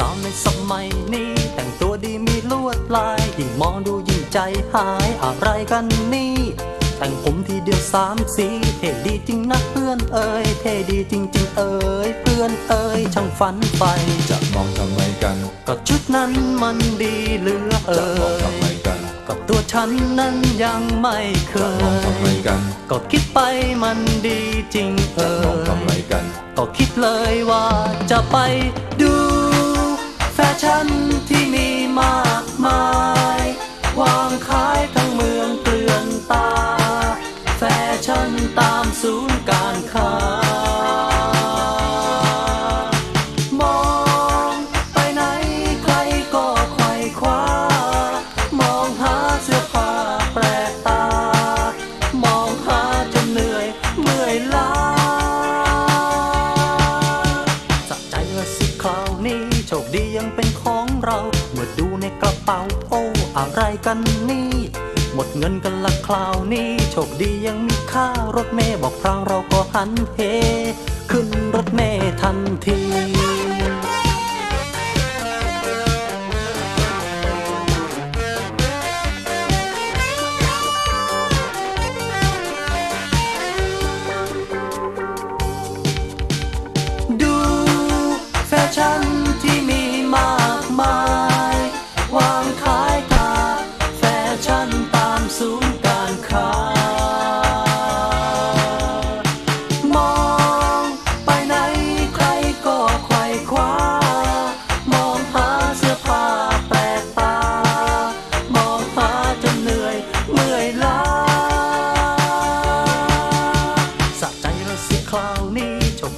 สมัยนี้ แต่งตัวดีมีลวดลาย ยิ่งมองดูยิ่งใจหายอะไรกันนี่ แต่งผมทีเดียวสามสีเท่ดีจริงนะเพื่อนเอ่ยเท่ดีจริง ๆ เอ่ยเพื่อนเอ่ยช่างฝันไป จะมองทำไมกัน ก็ชุดนั้นมันดีเหลือจะเอ่มองทำไมยกัน ก็ตัวฉันนั้นยังไม่เคจะมองทำไมย กันก็คิดไปมันดีจริงเอจะมองทำไมอกัน ก็คิดเลยว่าจะไปดู ฉันที่มีมา โชคดียังเป็นของเรา เมื่อดูในกระเป๋าโอ้อะไรกันนี่ หมดเงินกันละคราวนี้โชคดียังมีค่ารถเมย์บอกพรางเราก็หันเฮขึ้นรถเมย์ทันที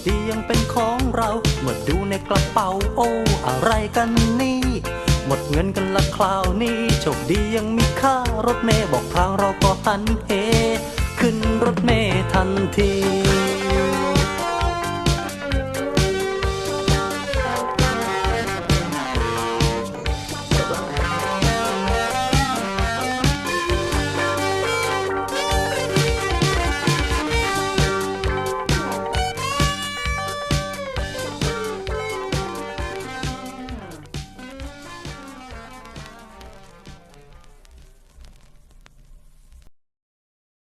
ดียังเป็นของเรา เมื่อดูในกระเป๋าโอ้อะไรกันนี่ หมดเงินกันละคราวนี้โชคดียังมีค่ารถเมย์บอกพรางเราก็หันเฮขึ้นรถเมย์ทันที